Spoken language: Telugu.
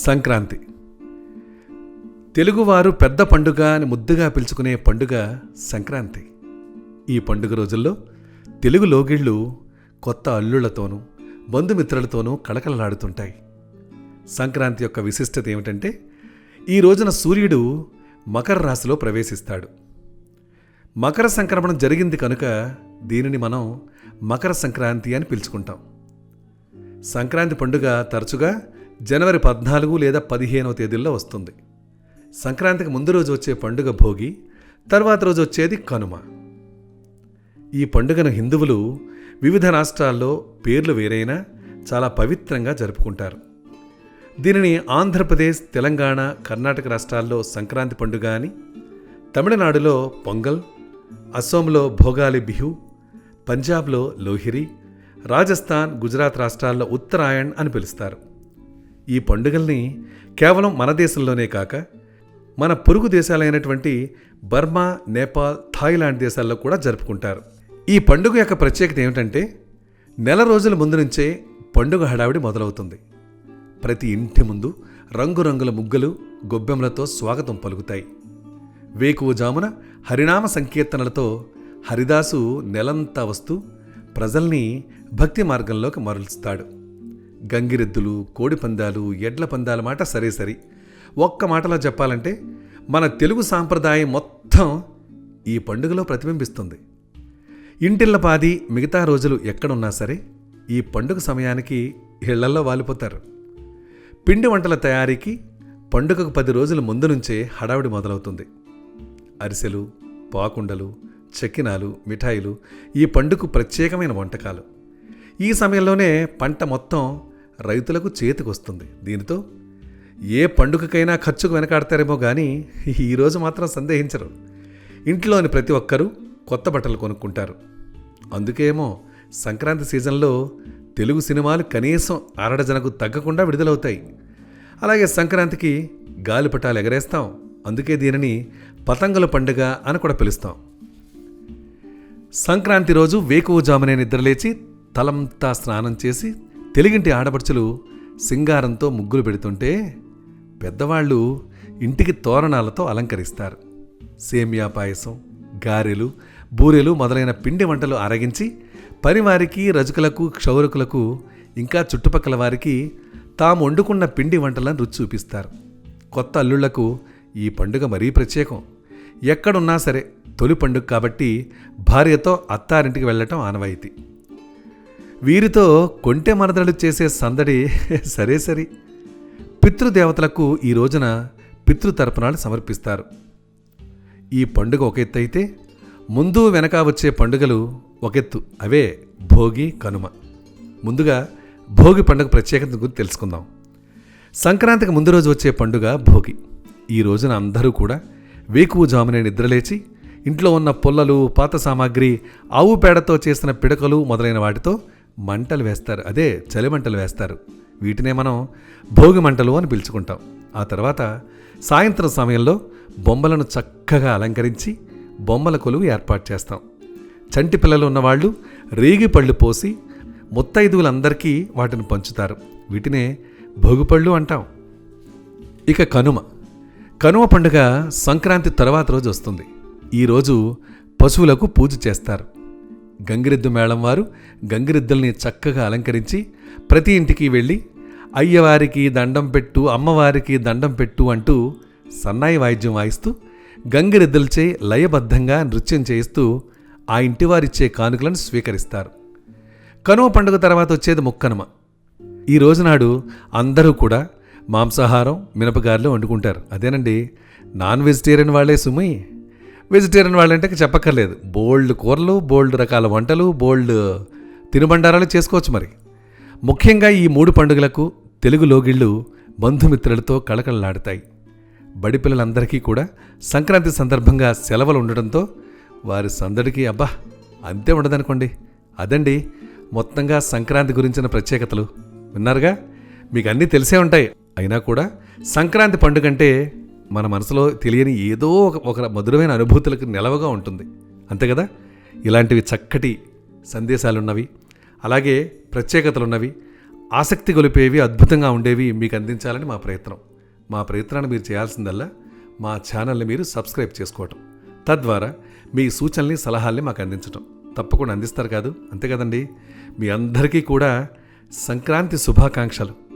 సంక్రాంతి. తెలుగువారు పెద్ద పండుగ అని ముద్దుగా పిలుచుకునే పండుగ సంక్రాంతి. ఈ పండుగ రోజుల్లో తెలుగు లోగిళ్ళు కొత్త అల్లుళ్ళతోనూ బంధుమిత్రులతోనూ కళకళలాడుతుంటాయి. సంక్రాంతి యొక్క విశిష్టత ఏమిటంటే ఈ రోజున సూర్యుడు మకర రాశిలో ప్రవేశిస్తాడు. మకర సంక్రమణం జరిగింది కనుక దీనిని మనం మకర సంక్రాంతి అని పిలుచుకుంటాం. సంక్రాంతి పండుగ తరచుగా జనవరి పద్నాలుగు లేదా పదిహేనవ తేదీల్లో వస్తుంది. సంక్రాంతికి ముందు రోజు వచ్చే పండుగ భోగి తర్వాత రోజు వచ్చేది కనుమ. ఈ పండుగను హిందువులు వివిధ రాష్ట్రాల్లో పేర్లు వేరైనా చాలా పవిత్రంగా జరుపుకుంటారు. దీనిని ఆంధ్రప్రదేశ్ తెలంగాణ కర్ణాటక రాష్ట్రాల్లో సంక్రాంతి పండుగ అని తమిళనాడులో పొంగల్ అస్సోంలో భోగాలి బిహు పంజాబ్లో లోహిరి రాజస్థాన్ గుజరాత్ రాష్ట్రాల్లో ఉత్తరాయణ్ అని పిలుస్తారు. ఈ పండుగల్ని కేవలం మన దేశంలోనే కాక మన పొరుగు దేశాలైనటువంటి బర్మా నేపాల్ థాయిలాండ్ దేశాల్లో కూడా జరుపుకుంటారు. ఈ పండుగ యొక్క ప్రత్యేకత ఏమిటంటే నెల రోజుల ముందు నుంచే పండుగ హడావిడి మొదలవుతుంది. ప్రతి ఇంటి ముందు రంగురంగుల ముగ్గులు గొబ్బెములతో స్వాగతం పలుకుతాయి. వేకువజామున హరినామ సంకీర్తనలతో హరిదాసు నెలంతా వస్తూ ప్రజల్ని భక్తి మార్గంలోకి మరలుస్తాడు గంగిరెద్దులు కోడి పందాలు ఎడ్ల పందాల మాట సరే సరి. ఒక్క మాటలో చెప్పాలంటే మన తెలుగు సాంప్రదాయం మొత్తం ఈ పండుగలో ప్రతిబింబిస్తుంది. ఇంటిళ్ళపాది మిగతా రోజులు ఎక్కడున్నా సరే ఈ పండుగ సమయానికి ఇళ్ళల్లో వాలిపోతారు. పిండి వంటల తయారీకి పండుగకు పది రోజుల ముందు నుంచే హడావిడి మొదలవుతుంది. అరిసెలు పాకుండలు చెక్కినాలు మిఠాయిలు ఈ పండుగకు ప్రత్యేకమైన వంటకాలు. ఈ సమయంలోనే పంట మొత్తం రైతులకు చేతికొస్తుంది. దీనితో ఏ పండుగకైనా ఖర్చుకు వెనకాడతారేమో కానీ ఈరోజు మాత్రం సందేహించరు. ఇంట్లోని ప్రతి ఒక్కరూ కొత్త బట్టలు కొనుక్కుంటారు. అందుకేమో సంక్రాంతి సీజన్లో తెలుగు సినిమాలు కనీసం అరడజనకు తగ్గకుండా విడుదలవుతాయి. అలాగే సంక్రాంతికి గాలిపటాలు ఎగరేస్తాం. అందుకే దీనిని పతంగుల పండుగ అని కూడా పిలుస్తాం. సంక్రాంతి రోజు వేకువజామునే నిద్రలేచి తలంతా స్నానం చేసి తెలుగింటి ఆడపడుచులు సింగారంతో ముగ్గులు పెడుతుంటే పెద్దవాళ్ళు ఇంటికి తోరణాలతో అలంకరిస్తారు. సేమియా పాయసం గారెలు బూరెలు మొదలైన పిండి వంటలు అరగించి పనివారికి రజకులకు క్షౌరకులకు ఇంకా చుట్టుపక్కల వారికి తాము వండుకున్న పిండి వంటలను రుచి చూపిస్తారు. కొత్త అల్లుళ్ళకు ఈ పండుగ మరీ ప్రత్యేకం. ఎక్కడున్నా సరే తొలి పండుగ కాబట్టి భార్యతో అత్తారింటికి వెళ్ళటం ఆనవాయితీ. వీరితో కొంటె మరదలు చేసే సందడి సరే సరి. పితృదేవతలకు ఈ రోజున పితృతర్పణాలు సమర్పిస్తారు. ఈ పండుగ ఒక ఎత్తు అయితే ముందు వెనక వచ్చే పండుగలు ఒకెత్తు అవే భోగి కనుమ. ముందుగా భోగి పండుగ ప్రత్యేకత గురించి తెలుసుకుందాం. సంక్రాంతికి ముందు రోజు వచ్చే పండుగ భోగి. ఈ రోజున అందరూ కూడా వేకువజామునే నిద్రలేచి ఇంట్లో ఉన్న పొల్లలు పాత సామాగ్రి ఆవు పేడతో చేసిన పిడకలు మొదలైన వాటితో మంటలు వేస్తారు. అదే చలి మంటలు వేస్తారు. వీటినే మనం భోగి మంటలు అని పిలుచుకుంటాం. ఆ తర్వాత సాయంత్రం సమయంలో బొమ్మలను చక్కగా అలంకరించి బొమ్మల కొలువు ఏర్పాటు చేస్తాం. చంటి పిల్లలు ఉన్నవాళ్ళు రేగి పళ్ళు పోసి ముత్తైదువులందరికీ వాటిని పంచుతారు. వీటినే భోగిపళ్ళు అంటాం. ఇక కనుమ. కనుమ పండుగ సంక్రాంతి తర్వాత రోజు వస్తుంది. ఈరోజు పశువులకు పూజ చేస్తారు. గంగిరెద్దు మేళం వారు గంగిరెద్దుల్ని చక్కగా అలంకరించి ప్రతి ఇంటికి వెళ్ళి అయ్యవారికి దండం పెట్టు అమ్మవారికి దండం పెట్టు అంటూ సన్నాయి వాయిద్యం వాయిస్తూ గంగిరెద్దులచే లయబద్ధంగా నృత్యం చేయిస్తూ ఆ ఇంటివారిచ్చే కానుకలను స్వీకరిస్తారు. కనుమ పండుగ తర్వాత వచ్చేది ముక్కనుమ. ఈ రోజునాడు అందరూ కూడా మాంసాహారం మినపగారులు వండుకుంటారు. అదేనండి నాన్ వెజిటేరియన్ వాళ్ళే సుమి. వెజిటేరియన్ వాళ్ళంటే చెప్పక్కర్లేదు. బోల్డ్ కూరలు బోల్డ్ రకాల వంటలు బోల్డ్ తినుబండారాలు చేసుకోవచ్చు మరి. ముఖ్యంగా ఈ మూడు పండుగలకు తెలుగు లోగిళ్ళు బంధుమిత్రులతో కళకళలాడతాయి. బడి పిల్లలందరికీ కూడా సంక్రాంతి సందర్భంగా సెలవులు ఉండడంతో వారి సందడికి అబ్బా అంతే ఉండదనుకోండి. అదండి మొత్తంగా సంక్రాంతి గురించిన ప్రత్యేకతలు. విన్నారుగా? మీకు అన్నీ తెలిసే ఉంటాయి. అయినా కూడా సంక్రాంతి పండుగ అంటే మన మనసులో తెలియని ఏదో ఒక ఒక మధురమైన అనుభూతులకు నిలవగా ఉంటుంది. అంతే కదా? ఇలాంటివి చక్కటి సందేశాలున్నవి. అలాగే ప్రత్యేకతలున్నవి. ఆసక్తి గొలిపేవి అద్భుతంగా ఉండేవి మీకు అందించాలని మా ప్రయత్నం. మా ప్రయత్నాన్ని మీరు చేయాల్సిందల్లా మా ఛానల్ని మీరు సబ్స్క్రైబ్ చేసుకోవటం. తద్వారా మీ సూచనల్ని సలహాల్ని మాకు అందించటం. తప్పకుండా అందిస్తారు కాదు? అంతే కదండి? మీ అందరికీ కూడా సంక్రాంతి శుభాకాంక్షలు.